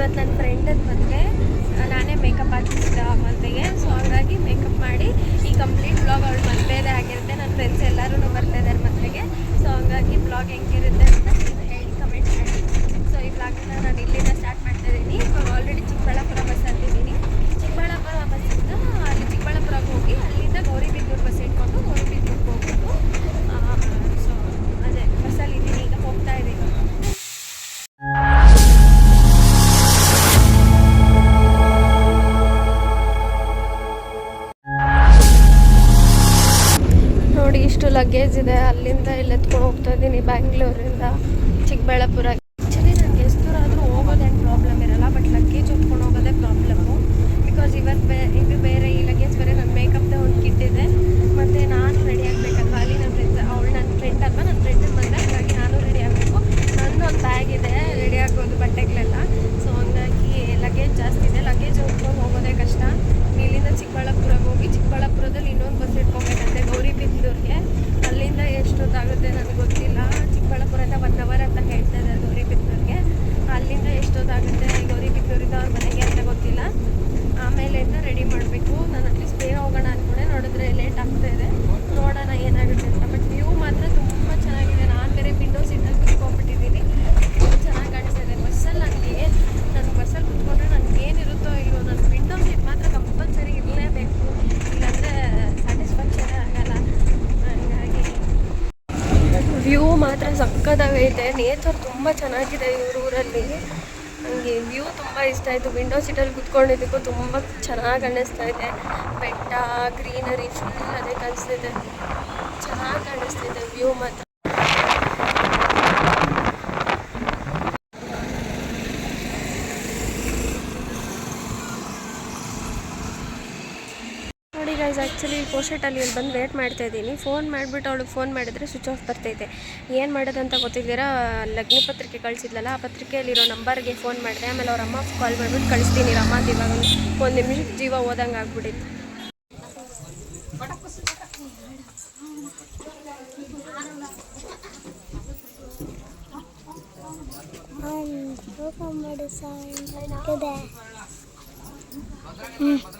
ಇವತ್ತು ನನ್ನ ಫ್ರೆಂಡದ ಮದುವೆ ನಾನೇ ಮೇಕಪ್ ಆರ್ಟಿಸ್ಟ್ ಮದುವೆಗೆ ಸೊ ಹಾಗಾಗಿ ಮೇಕಪ್ ಮಾಡಿ ಈ ಕಂಪ್ಲೀಟ್ ಬ್ಲಾಗ್ ಅವಳು ಮದುವೆದೇ ಆಗಿರುತ್ತೆ. ನನ್ನ ಫ್ರೆಂಡ್ಸ್ ಎಲ್ಲರೂ ಬರ್ತಾ ಇದ್ದಾರೆ ಮದುವೆಗೆ ಸೊ ಹಾಗಾಗಿ ಬ್ಲಾಗ್ ಹೆಂಗಿರುತ್ತೆ ಅಂತ ಲಗೇಜ್ ಇದೆ. ಅಲ್ಲಿಂದ ಇಲ್ಲಿ ಎತ್ಕೊಂಡು ಹೋಗ್ತಾ ಇದ್ದೀನಿ ಬ್ಯಾಂಗ್ಳೂರಿಂದ ಚಿಕ್ಕಬಳ್ಳಾಪುರ ಆ್ಯಕ್ಚುಲಿ ನನಗೆ ಎಷ್ಟು ದೂರ ಆದರೂ ಹೋಗೋದೇನು ಪ್ರಾಬ್ಲಮ್ ಇರಲ್ಲ ಬಟ್ ಲಗೇಜ್ ಹೊತ್ಕೊಂಡು ಹೋಗೋದೇ ಪ್ರಾಬ್ಲಮ್ಮು ಬಿಕಾಸ್ ಇವತ್ತು ಬೇ ಇದು ಬೇರೆ ಈ ಲಗೇಜ್ ಬೇರೆ ನನ್ನ ಮೇಕಪ್ದೇ ಒಂದು ಕಿಟ್ ಇದೆ ಮತ್ತು ನಾನು ರೆಡಿ ಆಗಬೇಕಲ್ವ ಅಲ್ಲಿ ನನ್ನ ಫ್ರೆಂಡ್ಸ್ ಅವಳು ನನ್ನ ಫ್ರೆಂಡ್ ಅಲ್ವಾ ನನ್ನ ಫ್ರೆಂಡನ್ನ ಬಂದರೆ ಹಾಗಾಗಿ ನಾನು ರೆಡಿ ಆಗಬೇಕು ನಂದು ಒಂದು ಬ್ಯಾಗ್ ಇದೆ ರೆಡಿ ಆಗೋದು ಬಟ್ಟೆಗಳೆಲ್ಲ ಸೊ ಹಂಗಾಗಿ ಲಗೇಜ್ ಜಾಸ್ತಿ ಇದೆ ಲಗೇಜ್ ಹೊತ್ಕೊಂಡು ಹೋಗೋದೇ ಕಷ್ಟ ಇಲ್ಲಿಂದ ಚಿಕ್ಕಬಳ್ಳಾಪುರಕ್ಕೆ ಹೋಗಿ ಚಿಕ್ಕಬಳ್ಳಾಪುರದಲ್ಲಿ ಇನ್ನೊಂದು ಬಸ್ ಇಟ್ಕೊಬೇಕಂತೆ ಗೌರಿಬಿದನೂರಿಗೆ ಅಲ್ಲಿಂದ ಎಷ್ಟೊತ್ತಾಗುತ್ತೆ ನನಗೆ ಗೊತ್ತಿಲ್ಲ ಚಿಕ್ಕಬಳ್ಳಾಪುರದಿಂದ ಒನ್ ಅವರ್ ಅಂತ ಹೇಳ್ತಾ ಇದ್ದಾರೆ ಗೌರಿಬಿದನೂರಿಗೆ ಅಲ್ಲಿಂದ ಎಷ್ಟೊತ್ತಾಗುತ್ತೆ ಗೌರಿಬಿದನೂರಿಂದ ಅವ್ರ ಮನೆಗೆ ಅಂತ ಗೊತ್ತಿಲ್ಲ ಆಮೇಲಿಂದ ರೆಡಿ ಮಾಡಬೇಕು ನಾನು ಅಟ್ಲೀಸ್ಟ್ ಬೇಗ ಹೋಗೋಣ ಅಂದ್ಕೊಂಡೆ ನೋಡಿದ್ರೆ ಲೇಟ್ ಆಗ್ತಾ ಇದೆ ನೋಡೋಣ ಏನಾಗುತ್ತೆ ಅಂತ ಬಟ್ ವ್ಯೂ ಮಾತ್ರ ತುಂಬ ಚೆನ್ನಾಗಿದೆ ನಾನು ಬೇರೆ ವಿಂಡೋ ಸೀಟಲ್ಲಿ ಕುತ್ಕೊಂಡ್ಬಿಟ್ಟಿದ್ದೀನಿ ತುಂಬ ಚೆನ್ನಾಗಿ ಕಾಣಿಸ್ತಾ ಇದೆ ಬಸ್ಸಲ್ಲಿ ನನಗೆ ನನ್ನ ಬಸ್ಸಲ್ಲಿ ಕುತ್ಕೊಂಡ್ರೆ ನನಗೆ ಏನಿರುತ್ತೋ ಇಲ್ವೋ ನನ್ನ ವಿಂಡೋ ಸೀಟ್ ಮಾತ್ರ ಕಂಪಲ್ಸರಿ ಇರಲೇಬೇಕು ಇಲ್ಲಾಂದರೆ ಸ್ಯಾಟಿಸ್ಫ್ಯಾಕ್ಷನ್ ಆಗಲ್ಲ ಹಂಗಾಗಿ ವ್ಯೂ ಮಾತ್ರ ಸಕ್ಕದಾಗೈತೆ ನೇಚರ್ ತುಂಬ ಚೆನ್ನಾಗಿದೆ ಇವ್ರ ಊರಲ್ಲಿ ನನಗೆ ವ್ಯೂ ತುಂಬ ಇಷ್ಟ ಆಯಿತು. ವಿಂಡೋ ಸೀಟಲ್ಲಿ ಕುತ್ಕೊಂಡಿದ್ದಕ್ಕೂ ತುಂಬ ಚೆನ್ನಾಗಿ ಅನ್ನಿಸ್ತಾ ಇದೆ. ಬೆಟ್ಟ ಗ್ರೀನರಿ ಫುಲ್ ಅದೇ ಕಾಣಿಸ್ತಿದೆ ಚೆನ್ನಾಗಿ ಕಾಣಿಸ್ತಿದೆ ವ್ಯೂ ಮಾತ್ರ ನೋಡಿ ಗೈಸ್ ಆ್ಯಕ್ಚುಲಿ ಪೋಸ್ಟಲ್ಲಿ ಇಲ್ಲಿ ಬಂದು ವೇಟ್ ಮಾಡ್ತಾ ಇದ್ದೀನಿ. ಫೋನ್ ಮಾಡಿಬಿಟ್ಟು ಅವಳಿಗೆ ಫೋನ್ ಮಾಡಿದ್ರೆ ಸ್ವಿಚ್ ಆಫ್ ಬರ್ತೈತೆ. ಏನು ಮಾಡೋದಂತ ಗೊತ್ತಿದ್ದೀರಾ ಲಗ್ನ ಪತ್ರಿಕೆ ಕಳಿಸಿದ್ಲಲ್ಲ, ಆ ಪತ್ರಿಕೆಯಲ್ಲಿರೋ ನಂಬರ್ಗೆ ಫೋನ್ ಮಾಡಿದೆ ಆಮೇಲೆ ಅವ್ರ ಅಮ್ಮ ಕಾಲ್ ಮಾಡಿಬಿಟ್ಟು ಕಳಿಸ್ತೀನಿ ಅಮ್ಮ ಇವಾಗ ಒಂದು ನಿಮಿಷಕ್ಕೆ ಜೀವ ಓದಂಗೆ ಆಗ್ಬಿಟ್ಟಿತ್ತು. ಹ್ಞೂ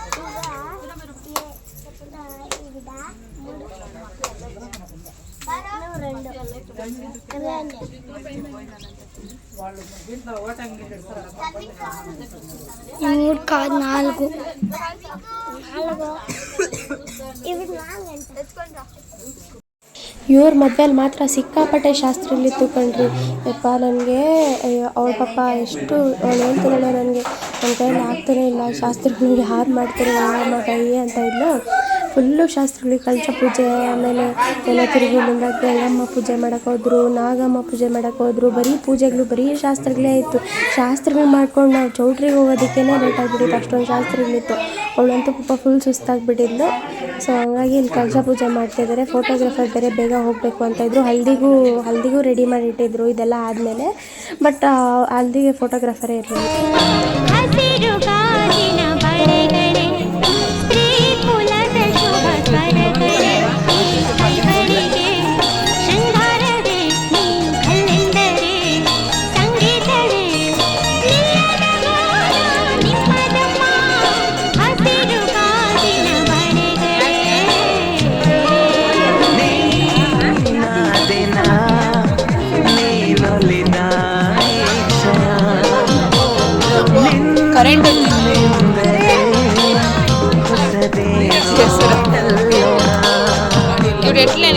ಮೂರು ಕಾದು ನಾಲ್ಕು ಇವ್ರ ಮದ್ವೆಲಿ ಮಾತ್ರ ಸಿಕ್ಕಾಪಟ್ಟೆ ಶಾಸ್ತ್ರಲ್ಲಿ ತಿಳ್ಕೊಂಡ್ರಿ ಯಪ್ಪ, ನನಗೆ ಅವಳ ಪಾಪ ಎಷ್ಟು ಅವಳು ಹೇಳ್ತಿದ್ದಾಳೆ ನನಗೆ. ನನ್ನ ಕೈಯಲ್ಲಿ ಆಗ್ತಾನೆ ಇಲ್ಲ. ಶಾಸ್ತ್ರಗಳಿಗೆ ಹಾರು ಮಾಡ್ತಾರೆ ಮಗ ಏ ಅಂತ ಇಲ್ಲ. ಫುಲ್ಲು ಶಾಸ್ತ್ರಗಳಿಗೆ ಕಳಶ ಪೂಜೆ, ಆಮೇಲೆ ಎಲ್ಲ ತಿರುಗಿ ಬಂದಾಗ ಎಲ್ಲಮ್ಮ ಪೂಜೆ ಮಾಡಕ್ಕೆ ಹೋದ್ರು, ನಾಗಮ್ಮ ಪೂಜೆ ಮಾಡಕ್ಕೆ ಹೋದ್ರು, ಬರೀ ಪೂಜೆಗಳು, ಬರೀ ಶಾಸ್ತ್ರಗಳೇ ಇತ್ತು ಶಾಸ್ತ್ರಗಳು ಮಾಡ್ಕೊಂಡು ನಾವು ಚೌಟ್ರಿಗೆ ಹೋಗೋದಕ್ಕೇ ಲೇಟ್ ಆಗಿಬಿಟ್ಟಿತ್ತು, ಅಷ್ಟೊಂದು ಶಾಸ್ತ್ರಗಳಿತ್ತು. ಅವಳಂತೂ ಪಾಪ ಫುಲ್ ಸುಸ್ತಾಗಿಬಿಟ್ಟಿದ್ದು ಸೊ ಹಂಗಾಗಿ ಇಲ್ಲಿ ಕಳಶ ಪೂಜೆ ಮಾಡ್ತಿದ್ದಾರೆ ಫೋಟೋಗ್ರಾಫರ್ ಬೇರೆ ಬೇಗ ಹೋಗಬೇಕು ಅಂತ ಇದ್ದರು ಹಲ್ದಿಗೂ ಹಲ್ದಿಗೂ ರೆಡಿ ಮಾಡಿಟ್ಟಿದ್ರು ಇದೆಲ್ಲ ಆದಮೇಲೆ. ಬಟ್ ಹಲ್ದಿಗೆ ಫೋಟೋಗ್ರಾಫರೇ ಇರಲಿಲ್ಲ. ఏంటి? ఇప్పుడు ఎట్లే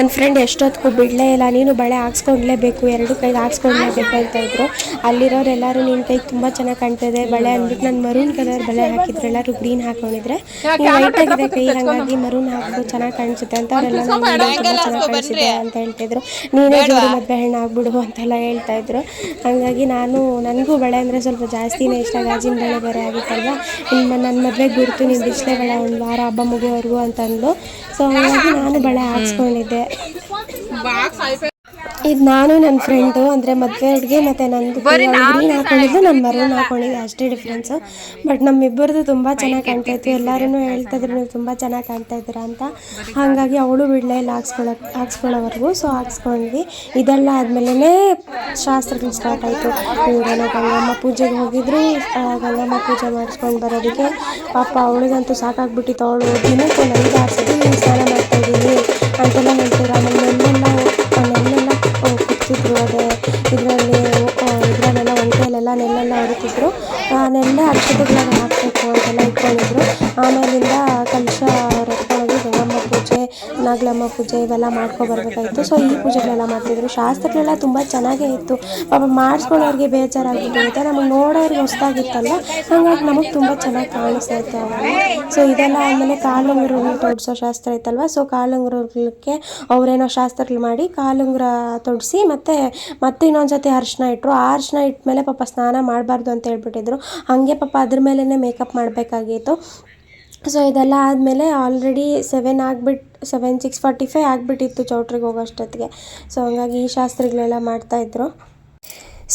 ನನ್ನ ಫ್ರೆಂಡ್ ಎಷ್ಟೊತ್ತಿಗೂ ಬಿಡಲೇ ಇಲ್ಲ. ನೀನು ಬಳೆ ಹಾಕ್ಸ್ಕೊಂಡ್ಲೇಬೇಕು ಎರಡು ಕೈಗೆ ಹಾಕ್ಸ್ಕೊಂಡ್ಲೇಬೇಕು ಅಂತ ಇದ್ರು. ಅಲ್ಲಿರೋರೆಲ್ಲರೂ ನಿನ್ನ ಕೈಗೆ ತುಂಬ ಚೆನ್ನಾಗಿ ಕಾಣ್ತಿದೆ. ಬಳೆ ಅಂದ್ಬಿಟ್ಟು ನಾನು ಮರೂನ್ ಕಲರ್ ಬಳೆ ಹಾಕಿದ್ರು. ಎಲ್ಲರೂ ಗ್ರೀನ್ ಹಾಕೊಂಡಿದ್ರೆ ಲೈಟ್ ವೈಟ್ ಆಗಿದೆ ಕೈ ಹಂಗಾಗಿ ಮರೂನ್ ಹಾಕು ಚೆನ್ನಾಗಿ ಕಾಣಿಸುತ್ತೆ ಅಂತ ಅವರೆಲ್ಲ ತುಂಬ ಚೆನ್ನಾಗಿ ಕಾಣಿಸಿದೆ ಅಂತ ಹೇಳ್ತಿದ್ರು. ನೀನೇ ಜೋಡಿ ಮದುವೆ ಹೆಣ್ಣು ಆಗ್ಬಿಡು ಅಂತೆಲ್ಲ ಹೇಳ್ತಾ ಇದ್ರು. ಹಾಗಾಗಿ ನಾನು ನನಗೂ ಬಳೆ ಅಂದರೆ ಸ್ವಲ್ಪ ಜಾಸ್ತಿನೇ ಇಷ್ಟ. ಗಾಜಿನ ಬಳೆ ಬೇರೆ ಆಗುತ್ತಲ್ವ? ನಿಮ್ಮ ನನ್ನ ಮದುವೆ ಗುರುತು ನೀನು ಬಿಸಿಲೇ ಬಳೆ ಒಂದು ವಾರ ಹಬ್ಬ ಮುಗಿಯೋವರೆಗೂ ಅಂತ ಅಂದ್ಲು ಸೊ ಹಾಗಾಗಿ ನಾನು ಬಳೆ ಹಾಕ್ಸ್ಕೊಂಡಿದ್ದೆ. ಇದು ನಾನು ನನ್ನ ಫ್ರೆಂಡು ಅಂದರೆ ಮದುವೆ ಅಡುಗೆ ಮತ್ತು ನಂದು ಗ್ರೀನ್ ಹಾಕೊಂಡಿದ್ದು ನಾನು ಮರೂನ್ ಹಾಕೊಂಡಿದ್ದೆ ಅಷ್ಟೇ ಡಿಫ್ರೆನ್ಸು ಬಟ್ ನಮ್ಮಿಬ್ಬರದು ತುಂಬ ಚೆನ್ನಾಗಿ ಕಾಣ್ತಾ ಇತ್ತು. ಎಲ್ಲರೂ ಹೇಳ್ತಾ ಇದ್ರು ನೀವು ತುಂಬ ಚೆನ್ನಾಗಿ ಕಾಣ್ತಾ ಇದ್ದೀರಾ ಅಂತ. ಹಾಗಾಗಿ ಅವಳು ಬಿಡಲೇ ಇಲ್ಲ ಹಾಕ್ಸ್ಕೊಳಕ್ ಹಾಕ್ಸ್ಕೊಳ್ಳೋವರೆಗೂ. ಸೊ ಹಾಕ್ಸ್ಕೊಂಡ್ವಿ. ಇದೆಲ್ಲ ಆದಮೇಲೆ ಶಾಸ್ತ್ರಗಳು ಸ್ಟಾರ್ಟ್ ಆಯಿತು. ಇವರೇನೋ ಗಂಗಮ್ಮ ಪೂಜೆಗೆ ಹೋಗಿದ್ರು. ಗಂಗಮ್ಮ ಪೂಜೆ ಮಾಡಿಸ್ಕೊಂಡು ಬರೋದಕ್ಕೆ ಪಾಪ ಅವಳಿಗಂತೂ ಸಾಕಾಗ್ಬಿಟ್ಟಿತ್ತು. ಅವಳು ದಿನಕ್ಕೆ ನನಗೆ ಸತಿ ಸ್ನಾನ ಮಾಡ್ತಾ ಪೂಜೆ ಇವೆಲ್ಲ ಮಾಡ್ಕೊಬರ್ಬೇಕಾಗಿತ್ತು ಸೊ ಈ ಪೂಜೆಗಳೆಲ್ಲ ಮಾಡ್ತಿದ್ರು. ಶಾಸ್ತ್ರಗಳೆಲ್ಲ ತುಂಬ ಚೆನ್ನಾಗೇ ಇತ್ತು. ಪಾಪ ಮಾಡಿಸ್ಕೊಳ್ಳೋರಿಗೆ ಬೇಜಾರಾಗಿತ್ತು ನಮಗೆ ನೋಡೋರಿಗೆ ಹೊಸ್ದಾಗಿತ್ತಲ್ಲ, ಹಾಗಾಗಿ ನಮಗೆ ತುಂಬ ಚೆನ್ನಾಗಿ ಕಾಣಿಸ್ತಾ ಇತ್ತು ಅವಾಗ ಸೊ ಇದೆಲ್ಲ ಆಮೇಲೆ ಕಾಲುಂಗುರ ತೊಡಿಸೋ ಶಾಸ್ತ್ರ ಇತ್ತಲ್ವ? ಸೊ ಕಾಲುಂಗುರಕ್ಕೆ ಅವರೇನೋ ಶಾಸ್ತ್ರಗಳು ಮಾಡಿ ಕಾಲುಂಗುರ ತೊಡಿಸಿ ಮತ್ತು, ಮತ್ತೆ ಇನ್ನೊಂದು ಸತಿ ಅರ್ಶಿನ ಇಟ್ಟರು ಆ ಅರ್ಶಿನ ಇಟ್ಮೇಲೆ ಪಾಪ ಸ್ನಾನ ಮಾಡಬಾರ್ದು ಅಂತ ಹೇಳ್ಬಿಟ್ಟಿದ್ರು. ಹಾಗೆ ಪಾಪ ಅದ್ರ ಮೇಲೇ ಮೇಕಪ್ ಮಾಡಬೇಕಾಗಿತ್ತು. ಸೊ ಇದೆಲ್ಲ ಆದಮೇಲೆ ಆಲ್ರೆಡಿ ಸೆವೆನ್ ಆಗಿಬಿಟ್ಟು ಸೆವೆನ್ ಸಿಕ್ಸ್ ಫಾರ್ಟಿ ಫೈವ್ ಆಗಿಬಿಟ್ಟಿತ್ತು ಚೌಟ್ರಿಗೆ ಹೋಗೋಷ್ಟೊತ್ತಿಗೆ. ಸೊ ಹಂಗಾಗಿ ಈ ಶಾಸ್ತ್ರಗಳೆಲ್ಲ ಮಾಡ್ತಾಯಿದ್ರು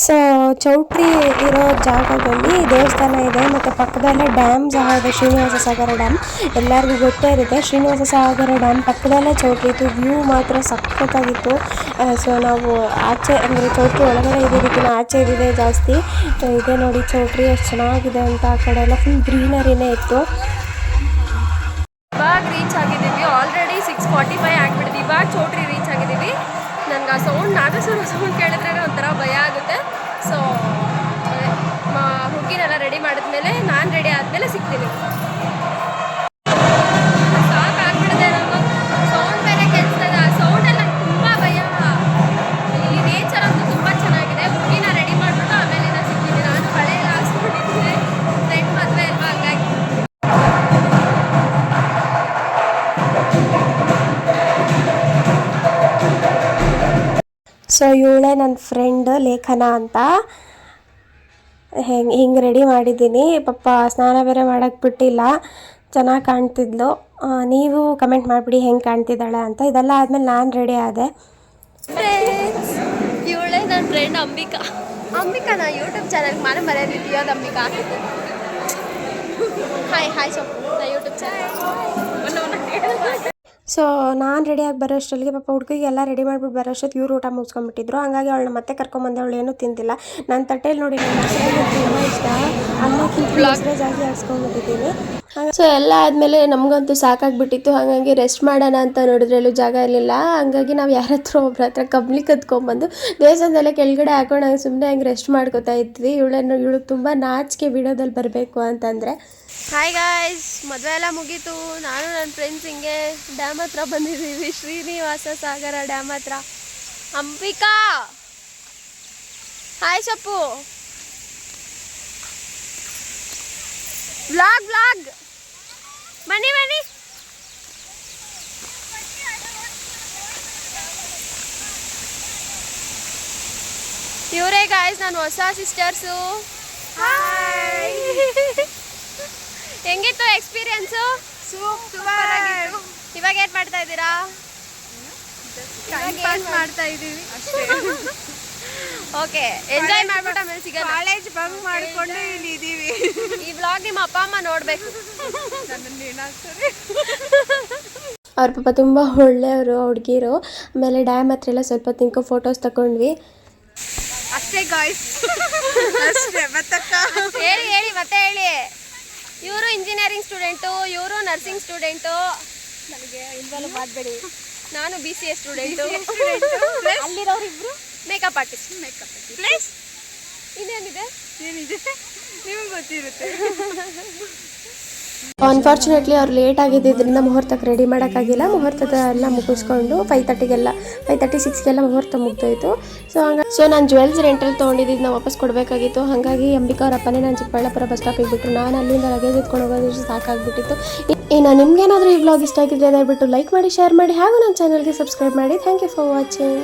ಸೊ ಚೌಟ್ರಿ ಇರೋ ಜಾಗದಲ್ಲಿ ದೇವಸ್ಥಾನ ಇದೆ, ಮತ್ತು ಪಕ್ಕದಲ್ಲೇ ಡ್ಯಾಮ್ ಸಹ ಇದೆ, ಶ್ರೀನಿವಾಸ ಸಾಗರ ಡ್ಯಾಮ್ ಎಲ್ಲರಿಗೂ ಗೊತ್ತೇ ಇರುತ್ತೆ, ಶ್ರೀನಿವಾಸ ಸಾಗರ ಡ್ಯಾಮ್ ಪಕ್ಕದಲ್ಲೇ ಚೌಟ್ರಿ ಇತ್ತು. ವ್ಯೂ ಮಾತ್ರ ಸಖತ್ತಾಗಿತ್ತು. ಸೊ ನಾವು ಆಚೆ, ಅಂದರೆ ಚೌಟ್ರಿ ಒಳಗಡೆ ಇದ್ದಿದ್ದಕ್ಕಿಂತ ಆಚೆ ಇದೆ ಜಾಸ್ತಿ. ಇದೆ ನೋಡಿ ಚೌಟ್ರಿ ಎಷ್ಟು ಚೆನ್ನಾಗಿದೆ ಅಂತ ಆ ಕಡೆ ಎಲ್ಲ ಫುಲ್ ಗ್ರೀನರಿನೇ ಇತ್ತು. ಫಾರ್ಟಿ ಫೈವ್ ಆಗಿಬಿಟ್ಟಿದೆ ಇವಾಗ ಚೌಟ್ರಿ ರೀಚ್ ಆಗಿದ್ದೀವಿ. ನನಗೆ ಆ ಸೌಂಡ್ ನಾಗಸ್ವರ ಸೌಂಡ್ ಕೇಳಿದ್ರೆ ಒಂಥರ ಭಯ. ಸೊ ಇವಳೇ ನನ್ನ ಫ್ರೆಂಡ್ ಲೇಖನ ಅಂತ. ಹೆಂಗೆ ಹಿಂಗೆ ರೆಡಿ ಮಾಡಿದ್ದೀನಿ. ಪಾಪ ಸ್ನಾನ ಬೇರೆ ಮಾಡೋಕ್ಕೆ ಬಿಟ್ಟಿಲ್ಲ. ಚೆನ್ನಾಗಿ ಕಾಣ್ತಿದ್ಲು. ನೀವು ಕಮೆಂಟ್ ಮಾಡಿಬಿಡಿ ಹೆಂಗೆ ಕಾಣ್ತಿದ್ದಾಳೆ ಅಂತ. ಇದೆಲ್ಲ ಆದಮೇಲೆ ನಾನು ರೆಡಿ ಆದೆ. ಇವಳೇ ನನ್ನ ಫ್ರೆಂಡ್ ಅಂಬಿಕಾ. ಅಂಬಿಕಾ ನಾ ಯೂಟ್ಯೂಬ್ ಚಾನಲ್ಗೆ ಮನೆ ಮರೆಯೋದು ಅಂಬಿಕಾ ಹಾಯ್ ಹಾಯ್ ಸೊ ನಾ ಯೂಟ್ಯೂಬ್ ಚಾನಲ್ ಸೊ ನಾನು ರೆಡಿಯಾಗಿ ಬರೋಷ್ಟೊತ್ತಿಗೆ ಪಾಪ ಹುಡುಗಿಗೆ ಎಲ್ಲ ರೆಡಿ ಮಾಡಿಬಿಟ್ಟು ಬರೋಷ್ಟೊತ್ತಿಗೆ ಇವ್ರು ಊಟ ಮುಗಿಸ್ಕೊಂಡ್ಬಿಟ್ಟಿದ್ರು. ಹಂಗಾಗಿ ಅವಳನ್ನ ಮತ್ತೆ ಕರ್ಕೊಂಬಂದೆ ಅವಳು ಏನೂ ತಿಂದಿಲ್ಲ. ನನ್ನ ತಟ್ಟೆಯಲ್ಲಿ ನೋಡಿ ತುಂಬ ಇಷ್ಟ. ಅನ್ನಕ್ಕಿಂತ ಜಾಸ್ತಿ ಹಾಕ್ಸ್ಕೊಂಡ್ಬಿಟ್ಟಿದ್ದೀನಿ. ಸೊ ಎಲ್ಲ ಆದಮೇಲೆ ನಮಗಂತೂ ಸಾಕಾಗ್ಬಿಟ್ಟಿತ್ತು. ಹಾಗಾಗಿ ರೆಸ್ಟ್ ಮಾಡೋಣ ಅಂತ ನೋಡಿದ್ರೆ ಎಲ್ಲೂ ಜಾಗ ಇರಲಿಲ್ಲ. ಹಂಗಾಗಿ ನಾವು ಯಾರ ಹತ್ರ ಒಬ್ರ ಹತ್ರ ಕಬ್ಲಿ ಕತ್ಕೊಂಡ್ಬಂದು ದೇವಸ್ಥಾನದಲ್ಲೇ ಕೆಳಗಡೆ ಹಾಕೊಂಡು ಹಂಗೆ ಸುಮ್ಮನೆ ಹಂಗೆ ರೆಸ್ಟ್ ಮಾಡ್ಕೋತಾ ಇದ್ವಿ. ಇವಳನ್ನು ಇವಳು ತುಂಬ ನಾಚಿಕೆ ವಿಡಿಯೋದಲ್ಲಿ ಬರಬೇಕು ಅಂತಂದರೆ. ಹಾಯ್ ಗಾಯ್ಸ್ ಮದುವೆ ಎಲ್ಲ ಮುಗೀತು. ನಾನು ನನ್ನ ಫ್ರೆಂಡ್ಸ್ ಹಿಂಗೆ ಡ್ಯಾಮ್ ಹತ್ರ ಬಂದಿದ್ದೀವಿ. ಶ್ರೀನಿವಾಸ ಸಾಗರ ಡ್ಯಾಮ್ ಹತ್ರ. Ambika! Hi Sappu. Vlog vlog ಬನ್ನಿ ಬನ್ನಿ. ಇವರೇ ಗಾಯ್ಸ್ ನಾನು ಹೊಸ ಸಿಸ್ಟರ್ಸು ಹೆಂಗಿತ್ತು ಎಕ್ಸ್ಪೀರಿಯನ್ಸು ಇವಾಗ ಏನ್ ಮಾಡ್ತಾ ಇದ್ದೀರಾ? ಮಾಡ್ತಾ ಇದೀವಿ ಓಕೆ ಎಂಜಾಯ್ ಮಾಡ್ಬಿಟ್ಟು ಆಮೇಲೆ ಸಿಗೋ ಕಾಲೇಜ್ ಬಂಕ್ ಮಾಡ್ಕೊಂಡು ಇಲ್ಲಿ ಇದೀವಿ. ಈ ಬ್ಲಾಗ್ ನಿಮ್ಮ ಅಪ್ಪ ಅಮ್ಮ ನೋಡ್ಬೇಕು. ನನ್ನನ್ನು ಅವ್ರ ಪಾಪ ತುಂಬ ಒಳ್ಳೆಯವರು ಹುಡುಗಿರು. ಆಮೇಲೆ ಡ್ಯಾಮ್ ಹತ್ರ ಎಲ್ಲ ಸ್ವಲ್ಪ ತಿಂಕ ಫೋಟೋಸ್ ತಗೊಂಡ್ವಿ ಅಷ್ಟೇ ಗಾಯ್ಸ್ ಅಷ್ಟೇ ಮತ್ತಕ್ಕ? ಹೇಳಿ ಹೇಳಿ ಮತ್ತೆ ಹೇಳಿ. ಇವರು ಇಂಜಿನಿಯರಿಂಗ್ ಸ್ಟೂಡೆಂಟು ಇವರು ನರ್ಸಿಂಗ್ ಸ್ಟೂಡೆಂಟು ನನಗೆ ಇನ್ವಾಲ್ವ್ ಮಾಡಬೇಡಿ ನಾನು ಬಿ ಸಿ ಎ ಸ್ಟೂಡೆಂಟು ಅಲ್ಲಿರೋರಿಬ್ರು? ಮೇಕಪ್ ಆರ್ಟಿಸ್ಟ್ ಮೇಕಪ್ ಪ್ಲೀಸ್ ಇನ್ನೇನಿದೆ? ಏನಿದೆ? ನಿಮ್ಗೆ ಗೊತ್ತಿರುತ್ತೆ. ಅನ್ಫಾರ್ಚುನೇಟ್ಲಿ ಅವ್ರು ಲೇಟ್ ಆಗಿದ್ದರಿಂದ ಮುಹೂರ್ತಕ್ಕೆ ರೆಡಿ ಮಾಡೋಕ್ಕಾಗಿಲ್ಲ. ಮುಹೂರ್ತದ ಎಲ್ಲ ಮುಗಿಸ್ಕೊಂಡು ಫೈವ್ ತರ್ಟಿಗೆಲ್ಲ ಫೈವ್ ತರ್ಟಿ ಸಿಕ್ಸ್ಗೆಲ್ಲ ಮುಹೂರ್ತ ಮುಗ್ದೋಯ್ತು. ಸೊ ಹಂಗ ಸೊ ನಾನು ಜ್ಯುವೆಲ್ಸ್ ರೆಂಟಲ್ಲಿ ತೊಗೊಂಡಿದ್ದನ್ನ ವಾಪಸ್ ಕೊಡಬೇಕಾಗಿತ್ತು. ಹಾಗಾಗಿ ಅಂಬಿಕಾ ಅವ್ರ ಅಪ್ಪನೇ ನಾನು ಚಿಕ್ಕಬಳ್ಳಾಪುರ ಬಸ್ ಸ್ಟಾಪಿಗೆ ಬಿಟ್ಟರು ನಾನು ಅಲ್ಲಿಂದ ಲಗೇಜ್ ಎತ್ಕೊಂಡು ಹೋಗೋದು ಸಾಕಾಗ್ಬಿಟ್ಟಿತ್ತು. ಇನ್ನು ನಿಮ್ಗೇನಾದರೂ ಈ ಬ್ಲಾಗ್ ಇಷ್ಟ ಆಗಿದ್ರೆ ದಯವಿಟ್ಟು ಲೈಕ್ ಮಾಡಿ ಶೇರ್ ಮಾಡಿ ಹಾಗೂ ನನ್ನ ಚಾನಲ್ಗೆ ಸಬ್ಸ್ಕ್ರೈಬ್ ಮಾಡಿ. Thank you for watching